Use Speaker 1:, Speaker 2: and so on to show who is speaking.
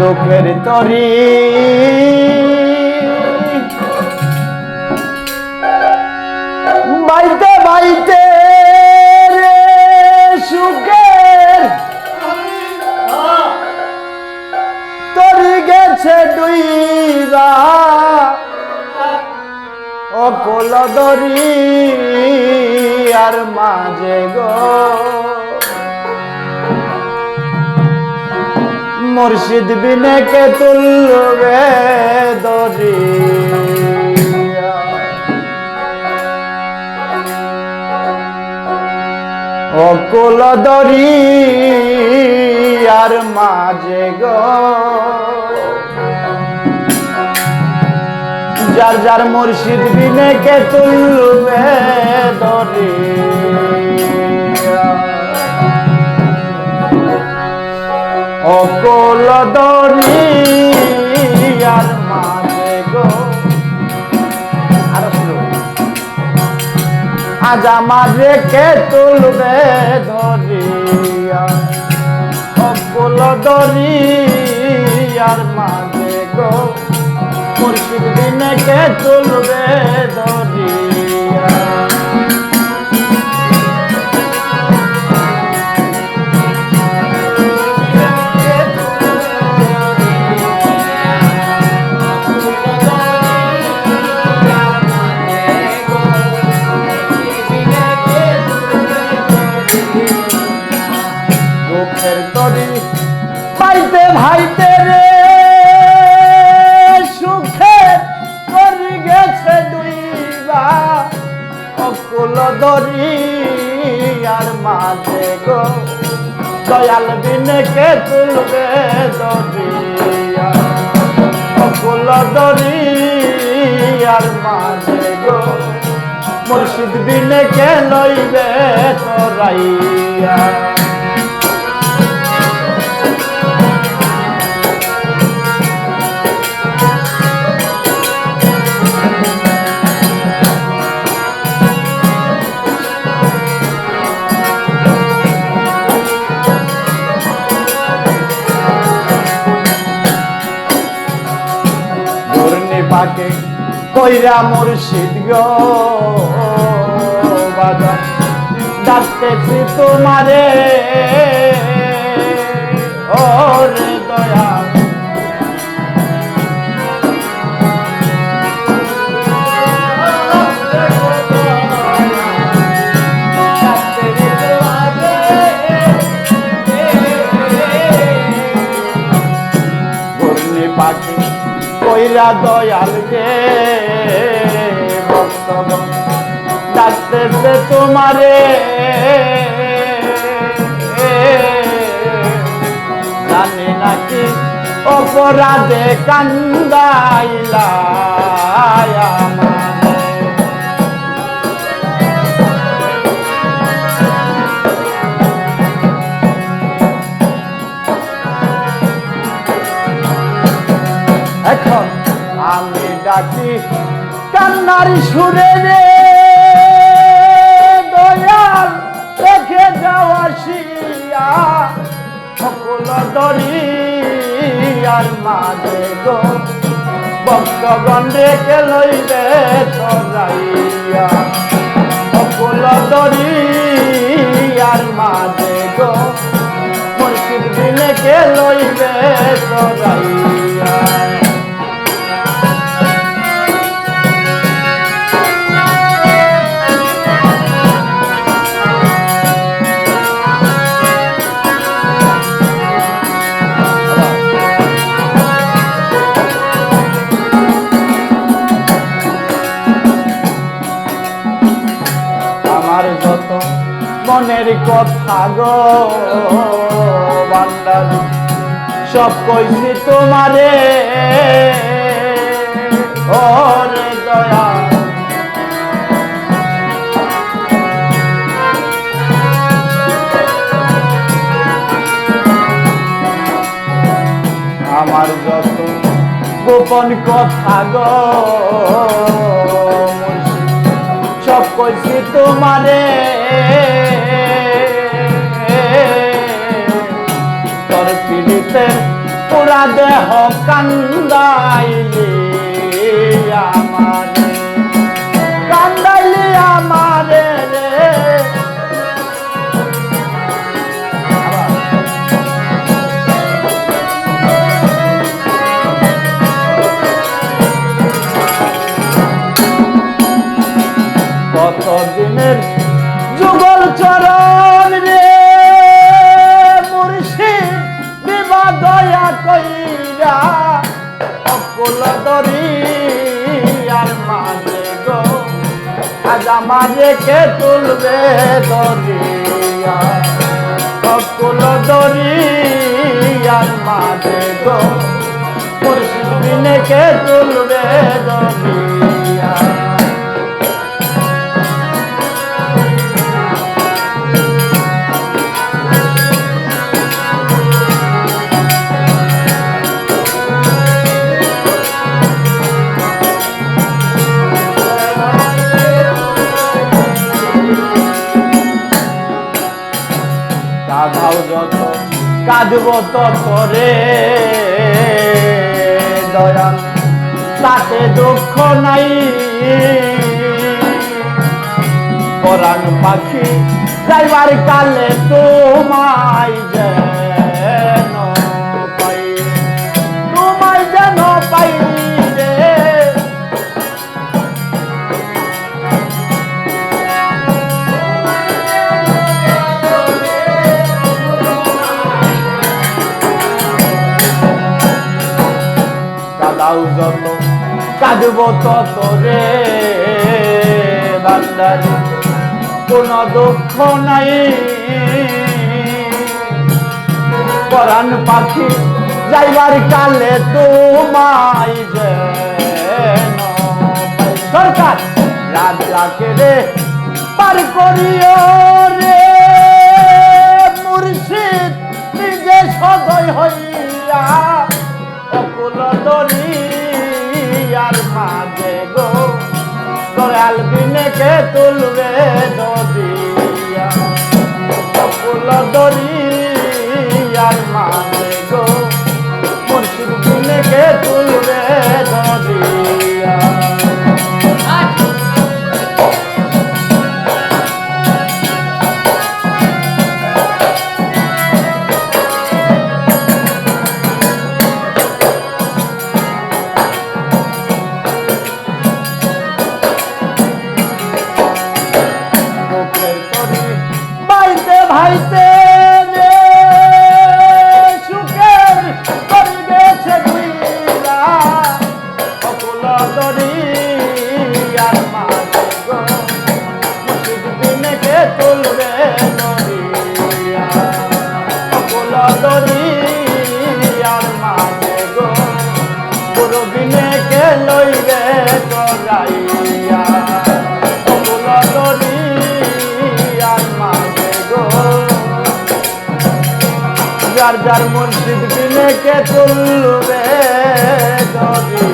Speaker 1: দুঃখের তরি। বাইতে বাইতে সুখের অকল দরি আর মাঝে গো। মুর্শিদ বিনে কে তুলবে দরি অকুল দরি আর মাঝে গো। যার যার মুর্শিদ বিনে কে তুলবে দরি অকল দরি আর মাঝে গো। আরও। আজ আমার রেখে তুলবে ধরিয়া অকল দরি আর মাঝে গো। মুর্শিদ দিনে কে তুলবে ধরিয়া আর মাঝে গো, দয়াল বিনে কে তুলবে দরিয়া? অকুল দরি আর মাঝে গো, মুর্শিদ বিনে কে লইবে তোরাইয়া? পাকে কইরা মুর্শিদ গো বাজা ডাকতেছি তোমারে। কইরা দয়াল ভক্তগণ ডাকতেছে তোমারে। জানি নাকি অপরাধে কান্দাইলা এখন ডাকি, কান্নার সুরে রে, দয়াল রেখে যাওয়া শিয়া সকল দরি আর মাঝে গো, ভক্তগণ রেখে লইবে তরাইয়া সকল আর মাঝে গো মুর্শিদ দিনে কে লইবে তরাইয়া মনের কথা গো বান্দার সব কইছি তোমারে, ওরে দয়া। আমার যত গোপন কথা গো সব কইছি তোমারে। তোর পিড়িতে পুরা দেহ কান্দাইলে আমারে কান্দাইলে আমারে রে আবার। আজ আমারে কে তুলবে দরিয়া সকল দরিয়ার মাঝে গো। পরশু দিনে কে তুলবে দরিয়া? কাঁদব তরে দয়া তাতে দুঃখ নাই। পরাণ পাখি যাইবার কালে তোমায় যেন যত কাঁদব তত রে বান্দারি কোন দুঃখ নাই। পরাণ পাখি যাইবার কালে তোমায় পাই। সরকার, রাজাকে রে, পার করিও রে। মুর্শিদ, নিজে সদয় হইয়া বিনেকে তুলবে দরিয়া পুরো বিনেকে লইবে দরাইয়া অকুল দরি আর মাঝে গো। যার যার মুর্শিদ বিনেকে তুলবে দরি।